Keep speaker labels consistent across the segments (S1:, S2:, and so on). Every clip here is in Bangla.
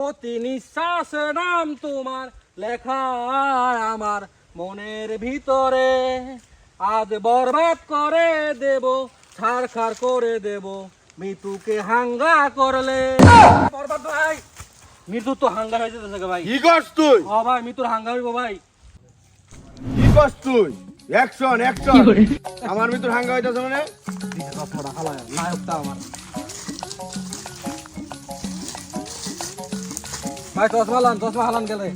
S1: প্রতি নিঃশ্বাস নাম তোমার লেখা আমার মনের ভিতরে। আজ বরবাদ করে দেব ছাড়খাড় করে দেব মৃত্যুকে হাঙ্গা করলে। বরবাদ ভাই মৃত্যু তো হাঙ্গা হয়ে যেতেছে ভাই।
S2: কি করছ তুই?
S1: ও ভাই মৃত্যুর হাঙ্গা হইব ভাই।
S2: কি করছ তুই? অ্যাকশন অ্যাকশন আমার ভিতর হাঙ্গা হইতাছে মানে?
S1: হালায় নায়কটা আমার। ভাই চশমা হালান চশমা হালান গেলে।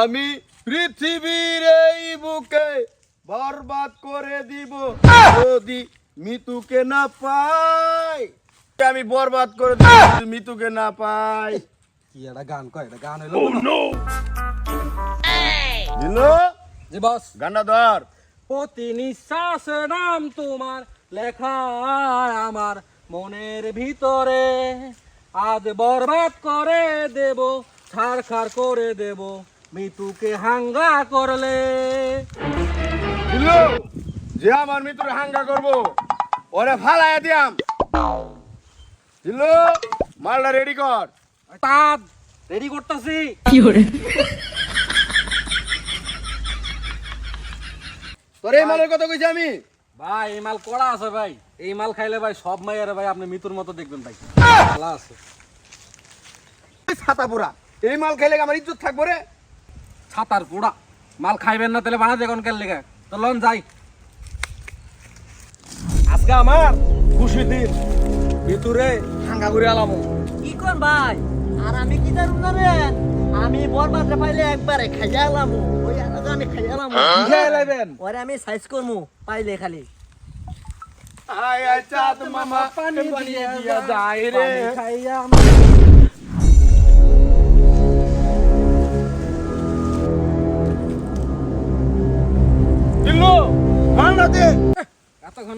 S2: আমি পৃথিবীর এই বুকে বরবাদ করে দিব। যদি মিতুকে না পাই আমি বরবাদ করে দিব। যদি মিতুকে না পাই।
S1: কি একটা গান কয় এটা গান হইল
S2: দিলু
S1: জি বস।
S2: গান্ডা ধর।
S1: প্রতি নিঃশ্বাস নাম তোমার লেখা আমার মনের ভিতরে। আজ বরবাদ করে দেব ছাড়খাড় করে দেব মৃত্যুকে হাঙ্গা করলে।
S2: যে আমার মিতুর হাঙ্গা করব ওরে ফালাইয়া দিয়াম। মালটা রেডি কর।
S1: তাদ রেডি করতেছি।
S2: তোর এই মালের কথা কইছি আমি?
S1: ভাই এই মাল কড়া আছে ভাই। এই মাল খাইলে ভাই সব মাইয়ার ভাই আপনি মৃত্যুর মতো দেখবেন ভাই। ভালো
S2: ছাতা পুরা এই মাল খাইলে আমার ইজ্জত থাকব রে?
S1: ছাতার পোড়া। মাল খাইবেন না তাহলে বানা দেখুন কেন লেগে? তো লন যাই। আজকে আমার খুশি দিন। ভিতরে হাঙ্গা করে আলামো।
S3: কি কোন ভাই? আর আমি কি জানুম না রে? আমি বরবাদে পাইলে একবারে খাইয়া এলাম ওই আলাদা আমি খাইয়া এলাম
S1: খেয়ে লাইবেন
S3: ওরে আমি সাইজ করমু পাইলে খালি।
S2: আয় আয় চাঁদ মামা পানি দিয়ে দিয়া যায় রে।
S1: খাইয়া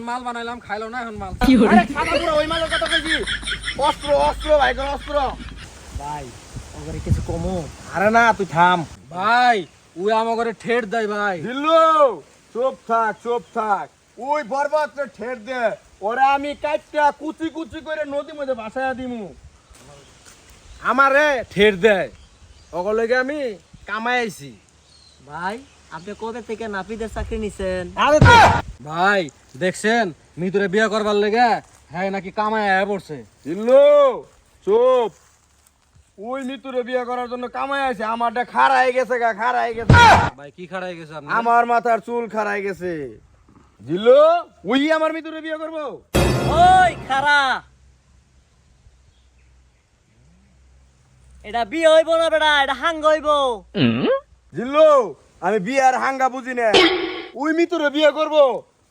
S2: মাল
S1: বানাইলাম খাইলো না এখন মাল।
S2: আরে পুরা ওই মালের কথা কইছি। অস্ত্র অস্ত্র ভাই কোন অস্ত্র।
S3: ভাই ওরে কিছু কমু?
S1: আরে না তুই থাম। ভাই উই আমাকে ঠেট দেয় ভাই।
S2: দিল্লু চুপ থাক চুপ থাক। ওই বরবাদ রে ঠের দে। ওরে আমি কাইটা কুচি কুচি করে নদী মধ্যে ভাসায়া দিমু।
S1: আমারে ঠেট দেয় ওগুলোকে আমি কামাই আইছি।
S3: ভাই আপনি কবে থেকে নাপিদের চাকরি নিছেন?
S1: আরে ভাই দেখছেন মিতুরে বিয়ে করবার লেগে হ্যাঁ নাকি কামাই আয়া পড়ছে।
S2: চুপ। ওই মিতুরে বিয়ে করার জন্য কামাই আছে আমারটা খাড়াই গেছে গা খাড়াই গেছে
S1: ভাই কি খারাই গেছে আপনি
S2: আমার মাথার চুল খাড়াই গেছে। দিল্লু ওই আমার মিতুরে বিয়ে করব।
S3: ওই খারা এটা বিয়ে হইব না বেটা এটা হাঙ্গ হইব।
S2: জিল্লু আমি বিয়ার হাঙ্গা বুঝি না। ওই মিতুরে বিয়ে করব।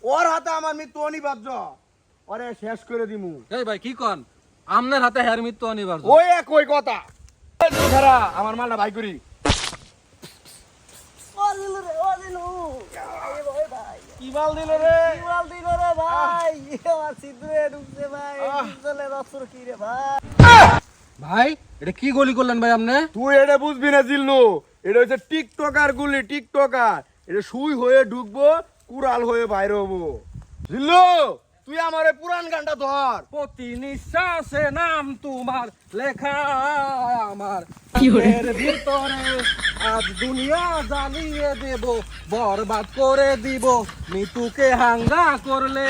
S2: ওর হাতে আমার মৃত্যু অনিবার্য। ওরে শেষ করে দিমু।
S1: এই ভাই কি কন? আমনের হাতে হের মৃত্যু অনিবার্য।
S2: ওই এক ওই কথা খারা আমার মালটা ভাই করি।
S3: রে ভাই ভাই।
S2: কি মাল দিল রে?
S3: বিমাল দিল রে ভাই? আমার সিদ্ধে ঢুকছে ভাই।
S2: আহ।
S3: চলে রসর কি রে ভাই?
S1: ভাই এটা কি গলি করলেন ভাই আপনি?
S2: তুই এটা বুঝবি না জিল্লু। এটা হচ্ছে টিকটকার গুলি টিকটকার। এটা সুই হয়ে ঢুকবো কুড়াল হয়ে বাইরে হব। জিল্লু তুই আমার এই পুরান গানটা ধর।
S1: প্রতি নিঃশ্বাসে নাম তোমার লেখা আমার। ভিতরে আজ দুনিয়া জ্বালিয়ে দেব বরবাদ করে দিব মৃত্যুকে হাঙ্গা করলে।